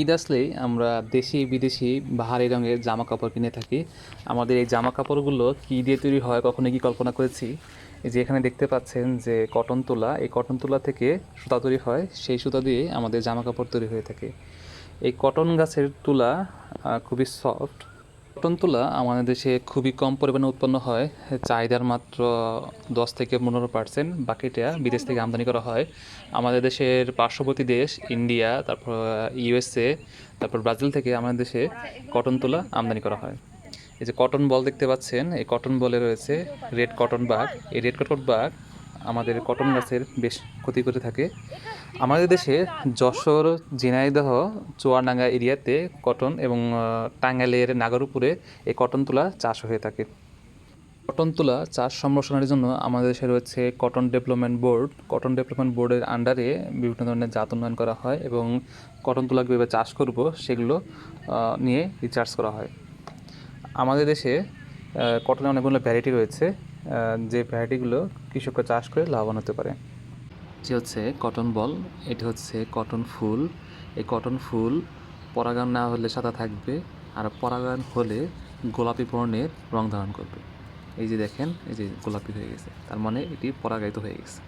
ঈদ আসলে আমরা দেশি, বিদেশি বাহারি রঙের জামা কাপড় কিনে থাকি। আমাদের এই জামা কাপড়গুলো কী দিয়ে তৈরি হয়, কখনো কি কল্পনা করেছি? যে এখানে দেখতে পাচ্ছেন যে কটন তুলা, এই কটন তুলা থেকে সুতা তৈরি হয়, সেই সুতা দিয়ে আমাদের জামা কাপড় তৈরি হয়ে থাকে। এই কটন গাছের তুলা খুবই সফট কটন তুলা আমাদের দেশে খুবই কম পরিমাণে উৎপন্ন হয়। চাহিদার মাত্র দশ থেকে পনেরো পার্সেন্ট বাকিটা বিদেশ থেকে আমদানি করা হয়। আমাদের দেশের পার্শ্ববর্তী দেশ ইন্ডিয়া, তারপর ইউএসএ, তারপর ব্রাজিল থেকে আমাদের দেশে কটন তুলা আমদানি করা হয়। এই যে কটন বল দেখতে পাচ্ছেন, এই কটন বলে রয়েছে রেড কটন বাঘ এই রেড কটন বাগ আমাদের কটন গাছের বেশ ক্ষতি করে থাকে। আমাদের দেশে যশোর ঝিনাইদহ চুয়াডাঙ্গা এরিয়াতে কটন এবং টাঙ্গাইলের নাগরপুরে এই কটন তুলা চাষ হয়ে থাকে। কটন তুলা চাষ সম্প্রসারণের জন্য আমাদের দেশে রয়েছে cotton development board. Cotton development বোর্ডের আন্ডারে বিভিন্ন ধরনের জাত উন্নয়ন করা হয় এবং কটন তুলা কীভাবে চাষ করব সেগুলো নিয়ে রিচার্জ করা হয়। আমাদের দেশে কটনের অনেকগুলো ভ্যারাইটি রয়েছে। যে ভ্যারাইটিগুলো কৃষকরা চাষ করে লাভবান হতে পারে। যে হচ্ছে কটন বল, এটি হচ্ছে কটন ফুল। এই কটন ফুল পরাগায়ন না হলে সাদা থাকবে, আর পরাগায়ন হলে গোলাপি বর্ণের রং ধারণ করবে। এই যে দেখেন, এই যে গোলাপি হয়ে গেছে। তার মানে এটি পরাগায়িত হয়ে গেছে।